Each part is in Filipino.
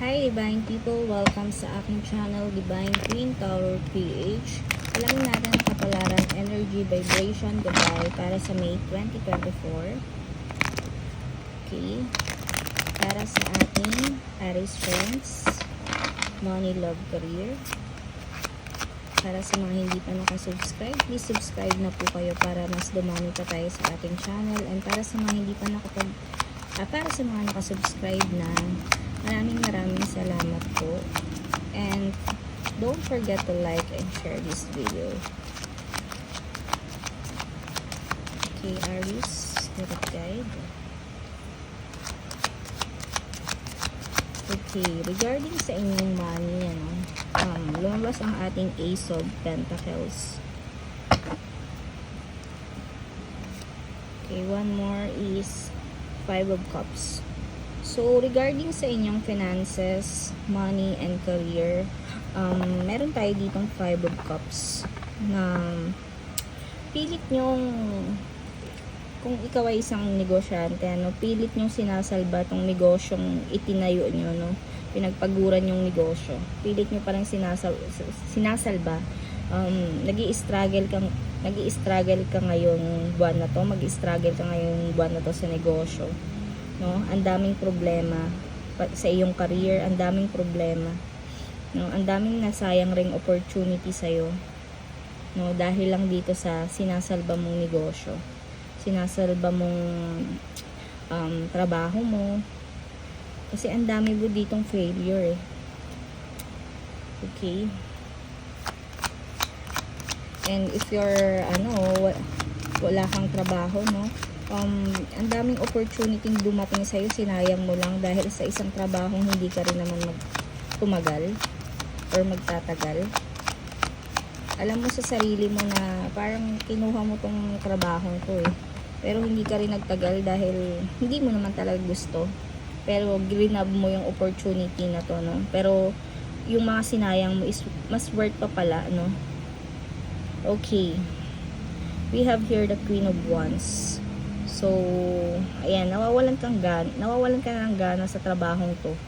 Hi Divine People! Welcome sa aking channel Divine Queen Tower PH. Alamin natin ang kapalaran Energy Vibration Gabay para sa May 2024. Okay. Para sa ating Aries Friends, Money, Love, Career. Para sa mga hindi pa nakasubscribe, please subscribe na po kayo para mas dumami pa tayo sa ating channel. And para sa mga hindi pa nakapag Ah, para sa mga nakasubscribe na, maraming maraming salamat po. And don't forget to like and share this video. Okay, Aries, Spirit Guide. Okay, regarding sa inyong money, ano, um, lumabas ang ating Ace of Pentacles. Okay, one more is Five of Cups. So, regarding sa inyong finances, money, and career, um, meron tayo ditong Five of Cups na pilit nyong kung ikaw ay isang negosyante, ano, pilit nyong sinasalba tong negosyong itinayo nyo, no? Pinagpaguran yung negosyo. Pilit nyo parang sinasal, sinasalba. Um, nag struggle kang nag struggle ka ngayong buwan na to, mag struggle ka ngayong buwan na to sa negosyo. No? Ang daming problema sa iyong career, ang daming problema. No? Ang daming nasayang ring opportunity sa iyo. No? Dahil lang dito sa sinasalba mong negosyo. Sinasalba mong um, trabaho mo. Kasi ang dami mo ditong failure eh. Okay? And if you're, ano, wa- wala kang trabaho, no? Um, ang daming opportunity dumating sa'yo, sinayang mo lang dahil sa isang trabaho hindi ka rin naman mag tumagal or magtatagal. Alam mo sa sarili mo na parang kinuha mo tong trabaho to eh. Pero hindi ka rin nagtagal dahil hindi mo naman talaga gusto. Pero grinab mo yung opportunity na to, no? Pero yung mga sinayang mo is mas worth pa pala, no? Okay. We have here the Queen of Wands. So, ayan, nawawalan kang gan, nawawalan ka ng gana sa trabahong to.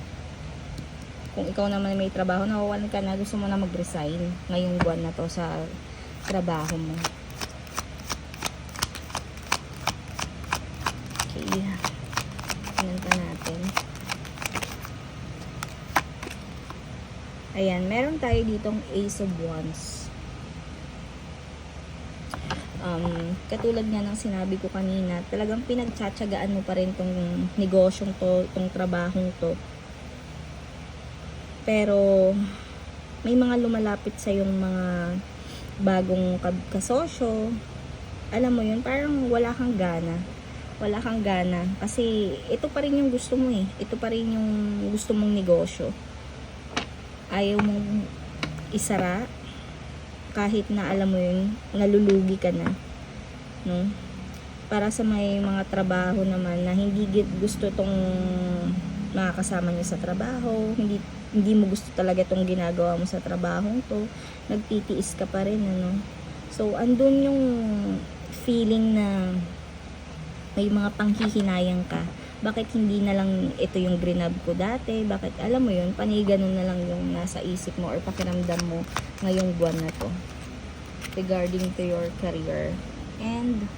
Kung ikaw naman may trabaho, nawawalan ka na, gusto mo na mag-resign ngayong buwan na to sa trabaho mo. Okay. Tingnan pa natin. Ayan, meron tayo ditong Ace of Wands um, katulad nga ng sinabi ko kanina, talagang pinagtsatsagaan mo pa rin tong negosyong to, tong trabahong to. Pero, may mga lumalapit sa yung mga bagong ka- kasosyo. Alam mo yun, parang wala kang gana. Wala kang gana. Kasi, ito pa rin yung gusto mo eh. Ito pa rin yung gusto mong negosyo. Ayaw mong isara kahit na alam mo yun, nalulugi ka na. No? Para sa may mga trabaho naman na hindi gusto tong makakasama nyo sa trabaho, hindi hindi mo gusto talaga tong ginagawa mo sa trabaho to, nagtitiis ka pa rin, ano. So, andun yung feeling na may mga panghihinayang ka. Bakit hindi na lang ito yung grinab ko dati? Bakit, alam mo yun, panay ganun na lang yung nasa isip mo or pakiramdam mo ngayong buwan na to regarding to your career and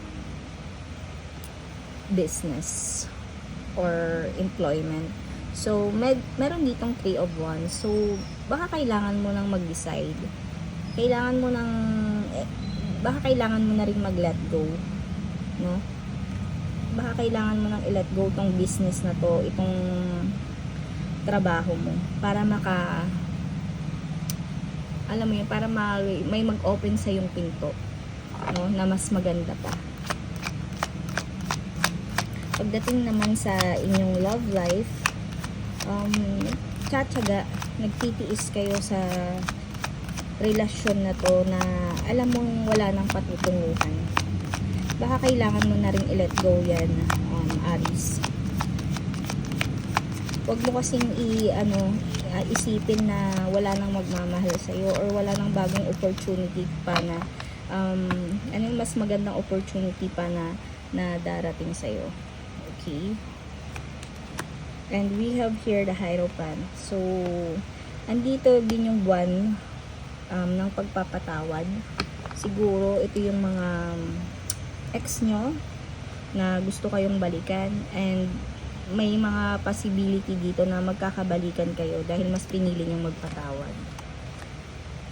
business or employment. So, med meron ditong three of wands. So, baka kailangan mo nang mag-decide. Kailangan mo nang, eh, baka kailangan mo na rin mag-let go. No? Baka kailangan mo nang i-let go tong business na to, itong trabaho mo, para maka, alam mo yun, para ma- may mag-open sa yung pinto, no, na mas maganda pa. Pagdating naman sa inyong love life, um, tsatsaga, nagtitiis kayo sa relasyon na to na alam mong wala nang patutunguhan. Baka kailangan mo na rin i-let go yan, um, Aris. Huwag mo kasing i, ano, uh, isipin na wala nang magmamahal sa iyo or wala nang bagong opportunity pa na um, ano yung mas magandang opportunity pa na na darating sa iyo. Okay? And we have here the Hierophant. So, andito din yung buwan um, ng pagpapatawad. Siguro, ito yung mga um, ex nyo na gusto kayong balikan. And may mga possibility dito na magkakabalikan kayo dahil mas pinili nyo magpatawad.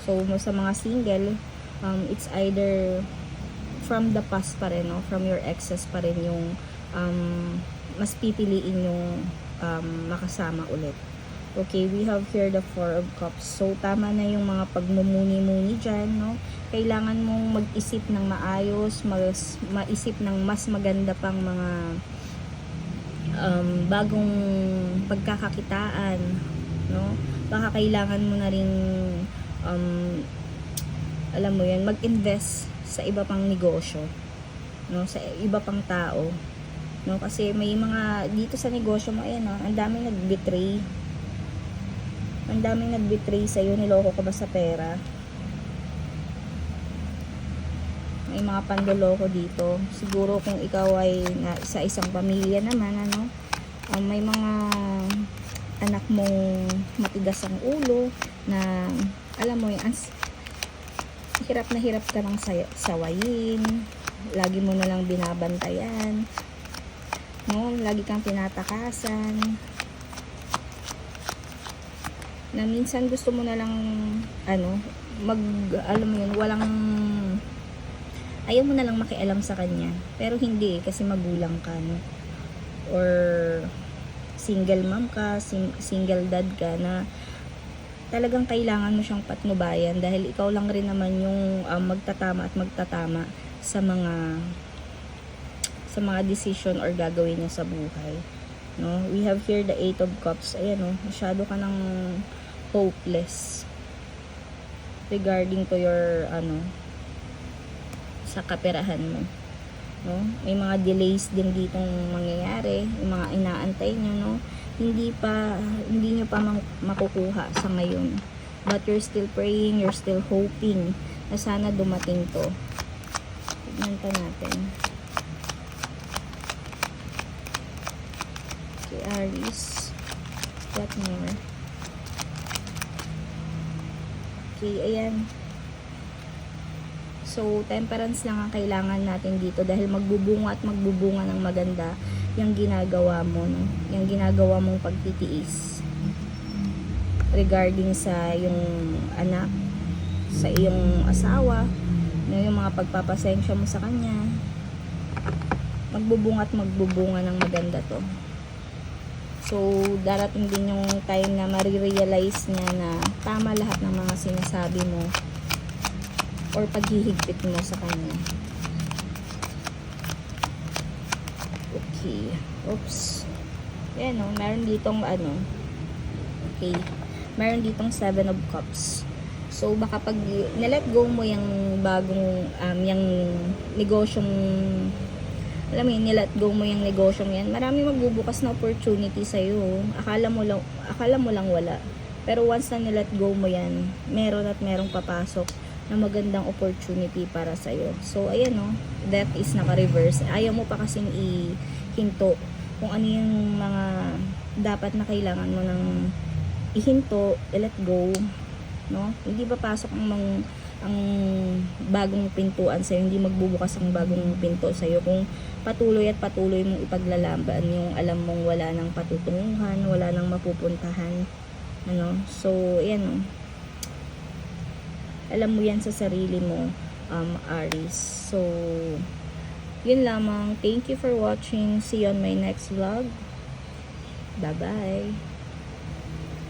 So, mo sa mga single, um, it's either from the past pa rin, no? from your exes pa rin yung um, mas pipiliin yung um, makasama ulit. Okay, we have here the Four of Cups. So, tama na yung mga pagmumuni-muni dyan, no? Kailangan mong mag-isip ng maayos, mas, maisip ng mas maganda pang mga um, bagong pagkakakitaan, no? Baka kailangan mo na rin um, alam mo yan, mag-invest sa iba pang negosyo, no? Sa iba pang tao, no? Kasi may mga dito sa negosyo mo, ayan, no? Ang daming nag-betray. Ang daming nag-betray sa iyo, niloko ka ba sa pera? May mga pandoloko dito. Siguro kung ikaw ay na, sa isang pamilya naman, ano, um, may mga anak mong matigas ang ulo na alam mo yung hirap na hirap ka ng say- sawayin. Lagi mo na lang binabantayan. No? Lagi kang tinatakasan. Na minsan gusto mo na lang ano mag alam mo yun walang ayaw mo na lang makialam sa kanya pero hindi eh, kasi magulang ka no or single mom ka sing- single dad ka na talagang kailangan mo siyang patnubayan dahil ikaw lang rin naman yung um, magtatama at magtatama sa mga sa mga decision or gagawin niya sa buhay. No? We have here the Eight of Cups. Ayan, no? masyado ka ng hopeless regarding to your ano sa kaperahan mo. No? May mga delays din ditong mangyayari, yung mga inaantay nyo, no? Hindi pa hindi nyo pa makukuha sa ngayon. But you're still praying, you're still hoping na sana dumating to. Tignan pa natin. Okay, Aries. What more? Okay, ayan. So, temperance lang ang kailangan natin dito dahil magbubunga at magbubunga ng maganda yung ginagawa mo, no? Yung ginagawa mong pagtitiis regarding sa yung anak, sa iyong asawa, no, yung mga pagpapasensya mo sa kanya. Magbubunga at magbubunga ng maganda to. So, darating din yung time na marirealize niya na tama lahat ng mga sinasabi mo or paghihigpit mo sa kanya. Okay. Oops. Ayan o, meron ditong ano. Okay. Meron ditong seven of cups. So, baka pag nilet go mo yung bagong, um, yung negosyong, alam mo yun, nilet go mo yung negosyong yan, marami magbubukas na opportunity sa'yo. Akala mo lang, akala mo lang wala. Pero once na nilet go mo yan, meron at merong papasok na magandang opportunity para sa iyo. So ayan no, that is naka-reverse. Ayaw mo pa kasing ihinto kung ano yung mga dapat na kailangan mo ng ihinto, i-let go, no? Hindi ba pasok ang mang, ang bagong pintuan sa hindi magbubukas ang bagong pinto sa iyo kung patuloy at patuloy mong ipaglalaban yung alam mong wala nang patutunguhan, wala nang mapupuntahan. Ano? So, ayan no alam mo yan sa sarili mo, um, Aries. So, yun lamang. Thank you for watching. See you on my next vlog. Bye-bye.